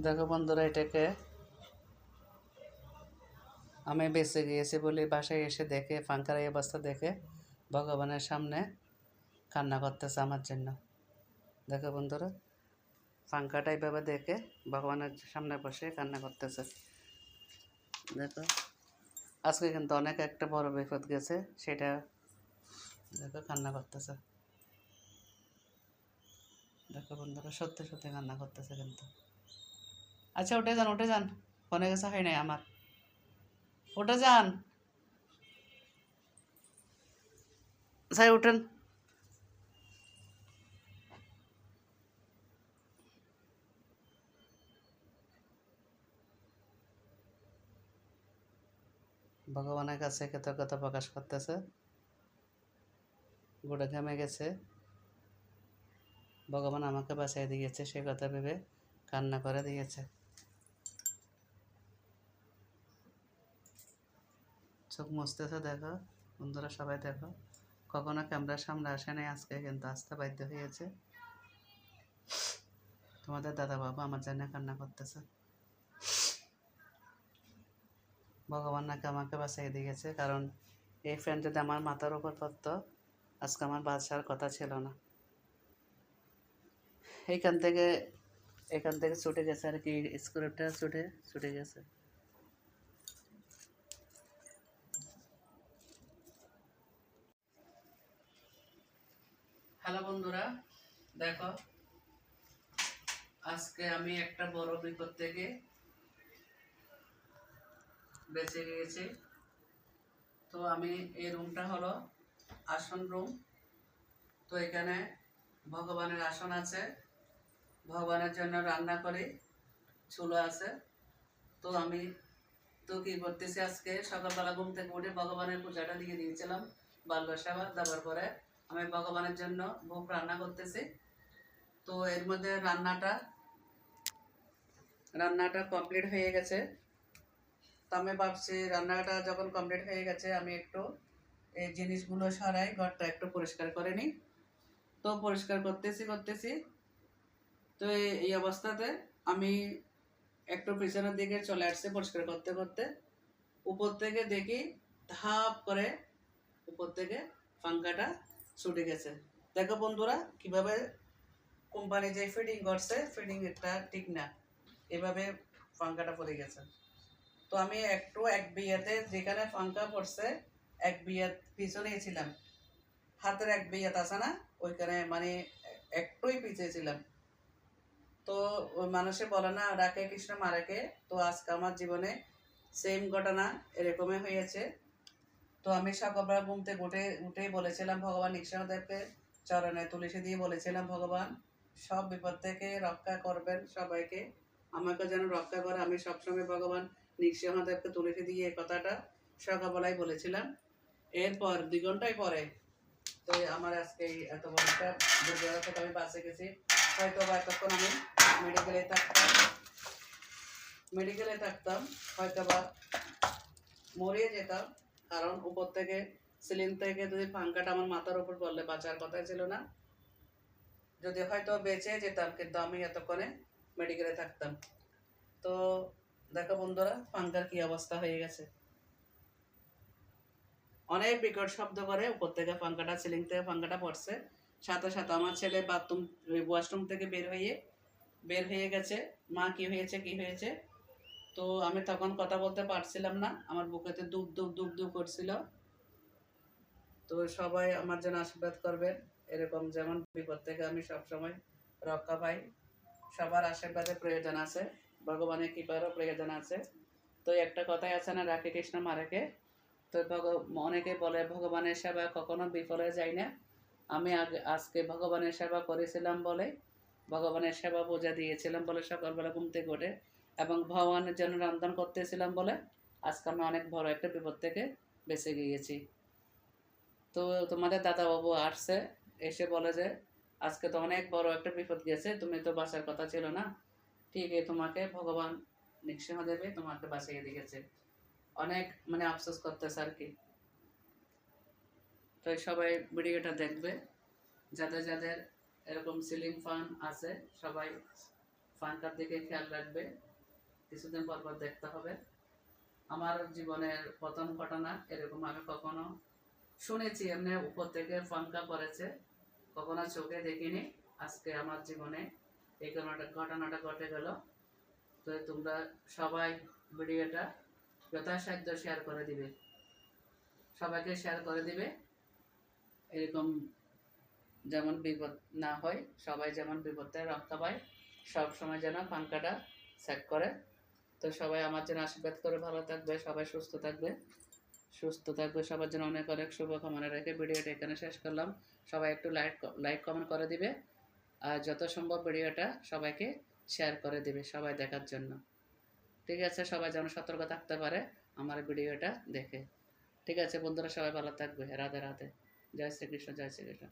দেখো বন্ধুরা এটাকে আমি বেঁচে গিয়েছি বলে বাসায় এসে দেখে পাঙ্খার এই অবস্থা দেখে ভগবানের সামনে কান্না করতেছে আমার জন্য। দেখো বন্ধুরা পাঙ্খাটা এইভাবে দেখে ভগবানের সামনে বসে কান্না করতেছে। দেখো, আজকে কিন্তু অনেক একটা বড় বিপদ গেছে, সেটা দেখো কান্না করতেছে। দেখো বন্ধুরা, সত্যি সত্যি কান্না করতেছে কিন্তু। আচ্ছা উঠে যান উঠে যান। ফোনে গেছে হয় নাই আমার। উঠে যান। স্যার, উঠেন। ভগবানের কাছে কৃতজ্ঞতা প্রকাশ করতেছে। গোটা ঘামে গেছে। ভগবান আমাকে বাঁচিয়ে দিয়েছে, সে কথা ভেবে কান্না করে দিয়েছে। চোখ মুছতেছে, দেখো। বন্ধুরা সবাই দেখো। কখনো ক্যামেরার সামনে আসে নাই, আজকে কিন্তু আসতে বাধ্য হয়েছে। তোমাদের দাদা বাবা আমার জন্য কান্না করতেছে। ভগবান নাকি আমাকে বাঁচিয়ে দিয়েছে, কারণ এই ফ্যান যদি আমার মাথার উপর পড়তো, আজকে আমার বাঁচার কথা ছিল না। এইখান থেকে, এখান থেকে ছুটে গেছে আর কি, স্ক্রুটা ছুটে ছুটে গেছে। হ্যালো বন্ধুরা, দেখো, আজকে আমি একটা বড় বিপদ থেকে বেঁচে গিয়েছি। তো আমি এই রুমটা হলো আসন রুম। তো এখানে ভগবানের আসন আছে, ভগবানের জন্য রান্না করি, চুলো আছে। তো আমি তো কি করতেছি আজকে? সকালবেলা ঘুম থেকে উঠে ভগবানের পূজাটা দিয়ে দিয়েছিলাম, বাল্য সেবা দেওয়ার পরে। আমি ভগবানের জন্য ভোগ রান্না করতেছি। তো এর মধ্যে রান্নাটা রান্নাটা কমপ্লিট হয়ে গেছে। তো আমি ভাবছি রান্নাটা যখন কমপ্লিট হয়ে গেছে, আমি একটু এই জিনিসগুলো সরাই, ঘরটা একটু পরিষ্কার করে নিই। তো পরিষ্কার করতেছি করতেছি। তো এই- অবস্থাতে আমি একটু পিছনের দিকে চলে আসছে পরিষ্কার করতে করতে। উপর থেকে দেখি ধাপ করে উপর থেকে পাঙ্খাটা ছুটে গেছে দেখো বন্ধুরা, কীভাবে কোম্পানি যে ফিটিং করছে ফিটিং এটা ঠিক না। এভাবে পাঙ্খাটা পড়ে গেছে। তো আমি একটু এক বিয়েতে যেখানে পাঙ্খা পড়ছে, এক বিয়ের পিছনেই ছিলাম। হাতের এক বিয়েত আছে না, ওইখানে মানে একটুই পিছিয়ে ছিলাম। তো মানুষে বলে না, রাখে কৃষ্ণ, মারাকে। তো আজকে আমার জীবনে সেম ঘটনা এরকমই হয়েছে। তো আমি সকালবেলা ঘুম থেকে উঠে, উঠেই বলেছিলাম, ভগবান নিঃসহদেবকে চরণে তুলসী দিয়ে বলেছিলাম, ভগবান, সব বিপদ থেকে রক্ষা করবেন সবাইকে। আমাকে যেন রক্ষা করে। আমি সবসময় ভগবান নিঃসহদেবকে তুলসী দিয়ে এই কথাটা সকালবেলায় বলেছিলাম। এরপর দুই ঘন্টায় পরে তো আমার আজকে এই এত বড়টা দুর্ঘটনা আমি বাঁচে গেছি। হয়তো বা এতক্ষণ আমি মেডিকেলে থাকতাম। মেডিকেলে থাকতাম। হয়তো বা মরিয়ে যেতাম। কারণ উপর থেকে সিলিং থেকে যদি পাঙ্খাটা আমার মাথার উপর পড়লে বাঁচার কথাই ছিল না। যদি হয়তো বেঁচে যেতাম, কিন্তু আমি এতক্ষণে মেডিকেলে থাকতাম। তো দেখো বন্ধুরা পাঙ্খার কি অবস্থা হয়ে গেছে। অনেক বিকট শব্দ করে উপর থেকে পাঙ্খাটা সিলিং থেকে পাঙ্খাটা পড়ছে। সাথে সাথে আমার ছেলে বাথরুম ওয়াশরুম থেকে বের হয়ে বের হয়ে গেছে। মা কি হয়েছে কি হয়েছে? তো আমি তখন কথা বলতে পারছিলাম না। আমার বুকেতে দুব দুব দুব দুব করছিল। তো সবাই আমার জন্য আশীর্বাদ করবেন। এরকম যেমন বিপদ থেকে আমি সব সময় রক্ষা পাই। সবার আশীর্বাদের প্রয়োজন আছে। ভগবানের কৃপারও প্রয়োজন আছে। তো একটা কথাই আছে না রাখে কৃষ্ণ মারাকে। তো অনেকে বলে ভগবানের সেবা কখনো বিফলে যায় না। আমি আগে, আজকে ভগবানের সেবা করেছিলাম বলে, ভগবানের সেবা বোঝা দিয়েছিলাম বলে সকালবেলা ঘুম থেকে উঠে এবং ভগবানের জন্য রন্ধন করতেছিলাম বলে আজকে আমি অনেক বড় একটা বিপদ থেকে বেঁচে গিয়েছি। তো তোমাদের দাদাবাবু আসছে, এসে বলে যে, আজকে তো অনেক বড় একটা বিপদ গেছে তুমি তো বাঁচার কথা ছিল না। ঠিকই তোমাকে ভগবান নিঃসিংহ দেবে, তোমাকে বাঁচিয়ে দিয়েছে। অনেক মানে আফসোস করতেছে আর কি। তো সবাই ভিডিওটা দেখবে। যাদের যাদের এরকম সিলিং ফ্যান আছে, সবাই পাঙ্কার দিকে খেয়াল রাখবে। কিছুদিন পর পর দেখতে হবে। আমার জীবনের প্রথম ঘটনা এরকম আমি কখনো শুনেছি, এমনি উপর থেকে পাঙ্কা পড়েছে কখনো চোখে দেখিনি। আজকে আমার জীবনে এই ঘটনাটা ঘটে গেল। তো তোমরা সবাই ভিডিওটা যথাসাধ্য শেয়ার করে দিবে। সবাইকে শেয়ার করে দিবে। এরকম যেমন বিপদ না হয়, সবাই যেমন বিপদ রক্ষা পায় সব সময় যেন পাঙ্কাটা সেট করে। তো সবাই আমার জন্য আশীর্বাদ করে ভালো থাকবে, সবাই সুস্থ থাকবে। সুস্থ থাকবে, সবার জন্য অনেক অনেক শুভকামনা রেখে ভিডিওটা এখানে শেষ করলাম। সবাই একটু লাইক লাইক কমেন্ট করে দিবে। আর যত সম্ভব ভিডিওটা সবাইকে শেয়ার করে দিবে, সবাই দেখার জন্য। ঠিক আছে, সবাই যেন সতর্ক থাকতে পারে আমার ভিডিওটা দেখে। ঠিক আছে, বন্ধুরা সবাই ভালো থাকবে, রাধে রাধে। জয় শ্রীকৃষ্ণ জয় শ্রীকৃষ্ণ।